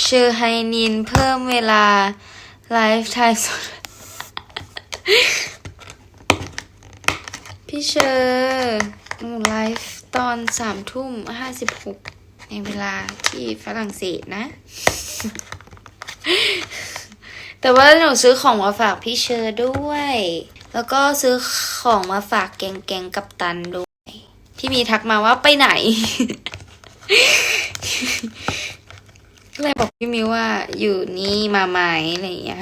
เชอร์ไฮนินเพิ่มเวลา ไลฟ์ถ่ายสดพี่เชอร์มูไลฟ์ตอนสามทุ่มห้าสิบหกในเวลาที่ฝรั่งเศสนะ แต่ว่าหนูซื้อของมาฝากพี่เชอร์ด้วย แล้วก็ซื้อของมาฝากแกงแกงกับตันด้วยพี่มีทักมาว่าไปไหน ก็เลยบอกพี่มิวว่าอยู่นี่มาไหมอะไรอย่างเงี้ย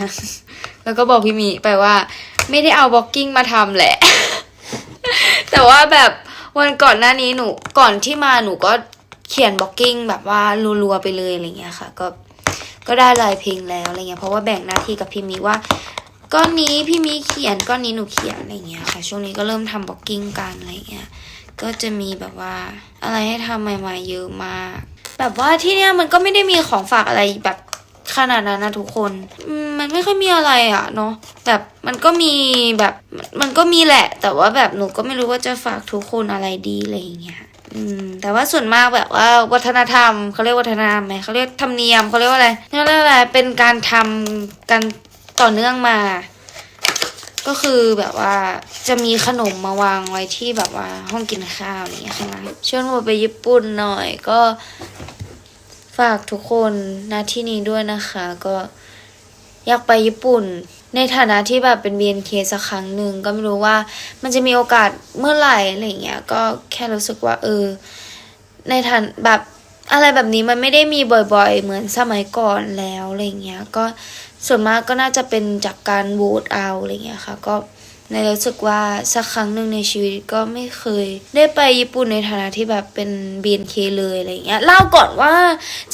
แล้วก็บอกพี่มีไปว่า ไม่ได้เอาบล็อกกิ้งมาทำแหละ แต่ว่าแบบวันก่อนหน้านี้หนูก่อนที่มาหนูก็เขียนบล็อกกิ้งแบบว่ารัวๆไปเลยอะไรเงี้ยค่ะ ก็ก็ได้ลายเพลงแล้วอะไรเงี้ยเพราะว่าแบ่งหน้าที่กับพี่มีว่าก้อนนี้พี่มีเขียนก้อนนี้หนูเขียนอะไรเงี้ยค่ะ ช่วงนี้ก็เริ่มทำบล็อกกิ้งกันอะไรเงี้ยก็จะมีแบบว่าอะไรให้ทำใหม่ๆเยอะมาก แบบว่าที่เนี้ยมันก็ไม่ได้มีของฝากอะไรแบบขนาดนั้นนะทุกคนมันไม่ค่อยมีอะไรอะเนาะแบบมันก็มีแบบมันก็มีแหละ แต่ว่าแบบหนูก็ไม่รู้ว่าจะฝากทุกคนอะไรดีอะไรอย่างเงี้ยอืมแต่ว่าส่วนมากแบบว่าวัฒนธรรมเขาเรียกวัฒนธรรมไหมเขาเรียกธรรมเนียมเขาเรียกว่าอะไรเขาเรียกว่าอะไรเป็นการทำกันต่อเนื่องมา ก็คือแบบว่าจะมีขนมมาวางไว้ที่แบบว่าห้องกินข้าวอย่างเงี้ยค่ะนชวนโมไปญี่ปุ่นหน่อยก็ฝากทุกคนณที่นี้ด้วยนะคะ ก็อยากไปญี่ปุ่น ในฐานะที่แบบเป็น BNK สักครั้งหนึ่งก็ไม่รู้ว่ามันจะมีโอกาสเมื่อไหร่อะไรเงี้ยก็แค่รู้สึกว่าเออในฐานแบบ อะไรแบบนี้มันไม่ได้มีบ่อยๆ เหมือนสมัยก่อนแล้วอะไรเงี้ย ก็ส่วนมากก็น่าจะเป็นจากการโหวตเอาอะไรเงี้ยค่ะ ก็ในรู้สึกว่าสักครั้งหนึ่งในชีวิตก็ไม่เคย ได้ไปญี่ปุ่นในฐานะที่แบบเป็น BNK เลยอะไรเงี้ยเล่าก่อนว่า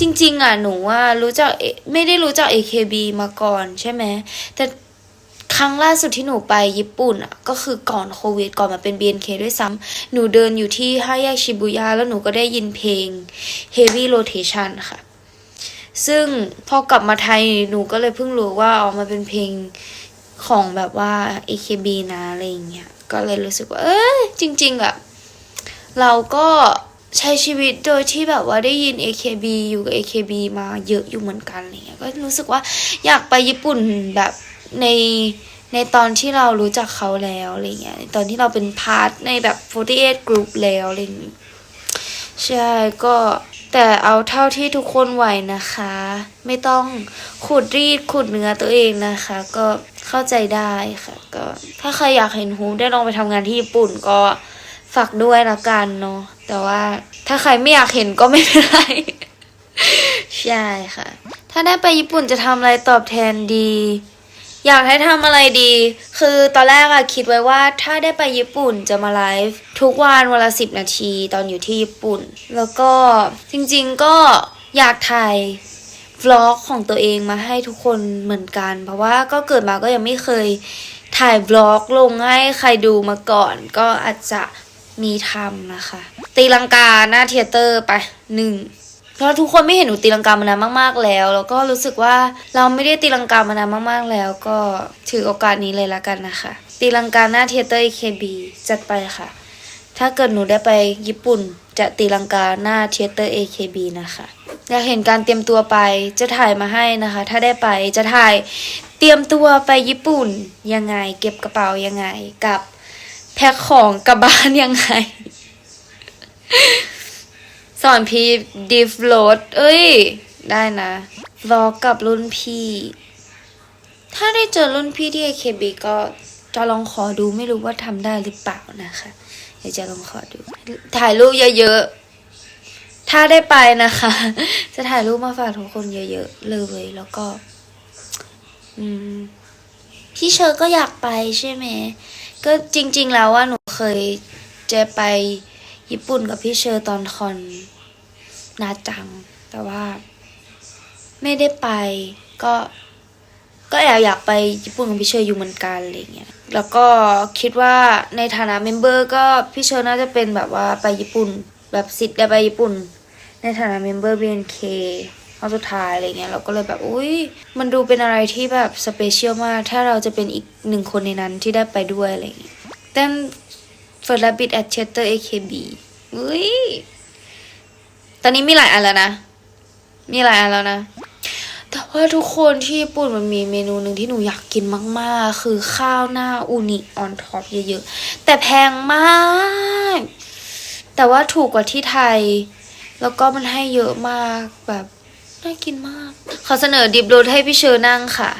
จริง ๆ อะหนูว่ารู้จักเอไม่ได้รู้จัก AKB มาก่อนใช่ไหมแต่ ครั้งล่าสุดที่หนูไปญี่ปุ่นอะก็คือก่อนโควิดก่อนมาเป็น BNK ด้วยซ้ำหนูเดินอยู่ที่ห้าแยกชิบุย่าแล้วหนูก็ได้ยินเพลง Heavy Rotation ค่ะ ซึ่งพอกลับมาไทยหนูก็เลยเพิ่งรู้ว่าออกมาเป็นเพลงของแบบว่า AKB นะอะไรอย่างเงี้ยก็เลยรู้สึกว่า เอ้ยจริง ๆอะเราก็ใช้ชีวิตโดยที่แบบว่าได้ยิน AKB อยู่กับ AKB มาเยอะอยู่เหมือนกันอะไรเงี้ยก็รู้สึกว่าอยากไปญี่ปุ่นแบบ ในในตอนที่เรารู้จักเขาแล้วอะไรเงี้ยในตอนที่เราเป็นพาร์ทในแบบ48 group แล้วอะไรอย่างงี้ยใช่ก็แต่เอาเท่าที่ทุกคนไหวนะคะ ไม่ต้องขูดรีดขูดเนื้อตัวเองนะคะ ก็เข้าใจได้ค่ะก็ถ้าใครอยากเห็นฮูได้ลองไปทำงานที่ญี่ปุ่นก็ฝากด้วยละกันเนาะแต่ว่าถ้าใครไม่อยากเห็นก็ไม่เป็นไรใช่ค่ะ ถ้าได้ไปญี่ปุ่นจะทำอะไรตอบแทนดี อยากให้ทำอะไรดี คือตอนแรกอะคิดไว้ว่าถ้าได้ไปญี่ปุ่นจะมาไลฟ์ทุกวันวันละสิบนาทีตอนอยู่ที่ญี่ปุ่น แล้วก็จริงๆก็อยากถ่ายวล็อกของตัวเองมาให้ทุกคนเหมือนกัน เพราะว่าก็เกิดมาก็ยังไม่เคยถ่ายวล็อกลงให้ใครดูมาก่อน ก็อาจจะมีทำนะคะ ตีลังกาหน้าเทเตอร์ไปหนึ่ง เพราะทุกคนไม่เห็นหนูตีลังกามานานมาก ๆ แล้ว แล้วก็รู้สึกว่าเราไม่ได้ตีลังกามานานมาก ๆ แล้ว ก็ถือโอกาสนี้เลยละกันนะคะ ตีลังกาหน้าเทเตอร์ AKB จัดไปค่ะ ถ้าเกิดหนูได้ไปญี่ปุ่น จะตีลังกาหน้าเทเตอร์ AKB นะคะอยากเห็นการเตรียมตัวไปจะถ่ายมาให้นะคะ ถ้าได้ไปจะถ่ายเตรียมตัวไปญี่ปุ่นยังไง เก็บกระเป๋ายังไงกับแพ็คของกลับบ้านยังไง สอนพี่ดิฟโหลดเอ้ย ได้นะวอลกับรุ่นพี่ ถ้าได้เจอรุ่นพี่ที่ AKB ก็จะลองขอดูไม่รู้ว่าทำได้หรือเปล่านะคะเดี๋ยวจะลองขอดู ถ่ายรูปเยอะๆ ถ้าได้ไปนะคะ จะถ่ายรูปมาฝากทุกคนเยอะๆ เลยแล้วก็ อืมพี่เชอร์ก็อยากไปใช่ไหม ก็จริง ๆ แล้วว่าหนูเคยจะไปญี่ปุ่นกับพี่เชอร์ตอนคอน นาจัง แต่ว่า ไม่ได้ไป ก็ก็แอบอยากไปญี่ปุ่นกับพี่เชอร์อยู่เหมือนกันอะไรเงี้ย แล้วก็คิดว่าในฐานะเมมเบอร์ก็พี่เชอร์น่าจะเป็นแบบว่าไปญี่ปุ่น แบบสิทธิ์ได้ไปญี่ปุ่น ในฐานะเมมเบอร์ BNK เอาสุดท้ายอะไรเงี้ยเราก็เลยแบบอุ้ยมันดูเป็นอะไรที่แบบสเปเชียลมาก ถ้าเราจะเป็นอีกหนึ่งคนในนั้นที่ได้ไปด้วยอะไรเงี้ย then for rabbit at chatter AKB อุ้ย ตอนนี้มีหลายอันแล้วนะ มีหลายอันแล้วนะราทุกคนที่ญี่ปุ่นมันมีเมนูหนึ่งที่หนูอยากกินมาก ๆ คือข้าวหน้าอูนิออนท็อปเยอะๆ แต่แพงมาก แต่ว่าถูกกว่าที่ไทย แล้วก็มันให้เยอะมากแบบน่ากินมาก ขอเสนอดิบรถให้พี่เชอร์นั่งค่ะ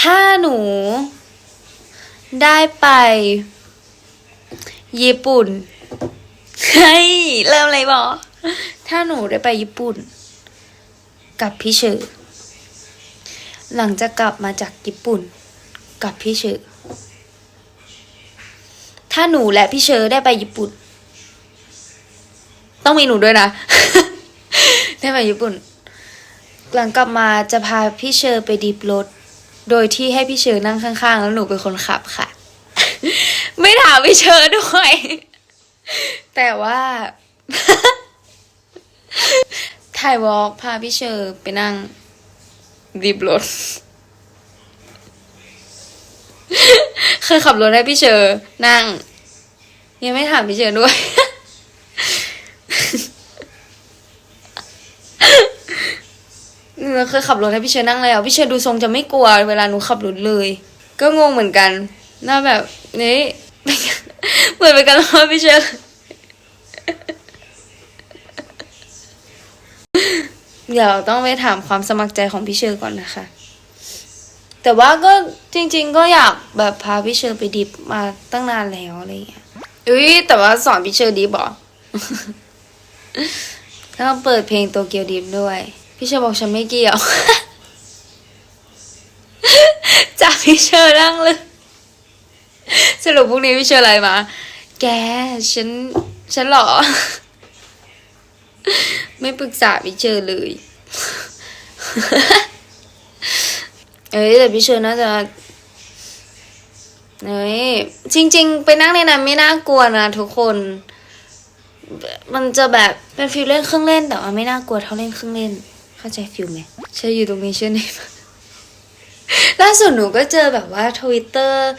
ถ้าหนูได้ไป ญี่ปุ่น เฮ้ยเริ่มเลยบอถ้าหนูได้ไปญี่ปุ่น กับพี่เชอร์หลังจากกลับมาจากญี่ปุ่น กับพี่เชอร์ถ้าหนูและพี่เชอร์ได้ไปญี่ปุ่น ต้องมีหนูด้วยนะ ได้ไปญี่ปุ่น หลังกลับมาจะพาพี่เชอร์ไปดิบรถ โดยที่ให้พี่เชอร์นั่งข้างๆ แล้วหนูเป็นคนขับค่ะ ไม่ถามพี่เชอร์ด้วย แต่ว่าถ่ายวอล์กพาพี่เชอร์ไปนั่งดิบรถ เคยขับรถให้พี่เชอร์นั่ง ยังไม่ถามพี่เชอร์ด้วยหนูเคยขับรถให้พี่เชอร์นั่งแล้วพี่เชอร์ดูทรงจะไม่กลัวเวลาหนูขับรถเลย ก็งงเหมือนกันน้าแบบนี้เหมือนเป็นกันว่าพี่เชอร์ เดี๋ยวต้องไปถามความสมัครใจของพี่เชอร์ก่อนนะคะ แต่ว่าก็จริง ๆ ก็อยากแบบพาพี่เชอร์ไปดิบมาตั้งนานแล้วอะไรอย่างเงี้ยอุ้ยแต่ว่าสอนพี่เชอร์ดิบเหรอแล้วเปิดเพลงโตเกียวดิบด้วย พี่เชอร์บอกฉันไม่เกี่ยวจับพี่เชอร์นั่งเลยสรุปพรุ่งนี้พี่เชอร์อะไรมา แกฉันฉันเหรอ ไม่ปรึกษาพี่เชอร์เลย เอ้ยแต่พี่เชอร์น่าจะเอ้ยจริง ๆ ไปนั่งในนั้นไม่น่ากลัวนะทุกคน มันจะแบบเป็นฟิลเล่นเครื่องเล่นแต่ว่าไม่น่ากลัวเท่าเล่นเครื่องเล่น เข้าใจฟิลไหมเชื่ออยู่ตรงนี้เชื่อไหมล่าสุดหนูก็เจอแบบว่าทวิตเตอร์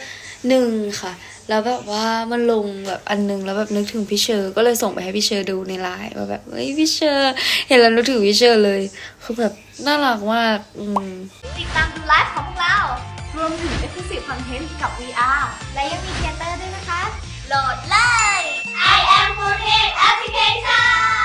หนึ่งค่ะ แล้วแบบว่ามันลงแบบอันนึงแล้วแบบนึกถึงพี่เชอร์ก็เลยส่งไปให้พี่เชอร์ดูในไลน์ว่าแบบเฮ้ยพี่เชอร์เห็นแล้วนึกถึงพี่เชอร์เลยคือแบบน่ารักมากอืมติดตามดูไลฟ์ของพวกเรา รวมถึง exclusive content กับ VR และยังมีเทเตอร์ด้วยนะคะ โหลดเลย I am Foodhead Application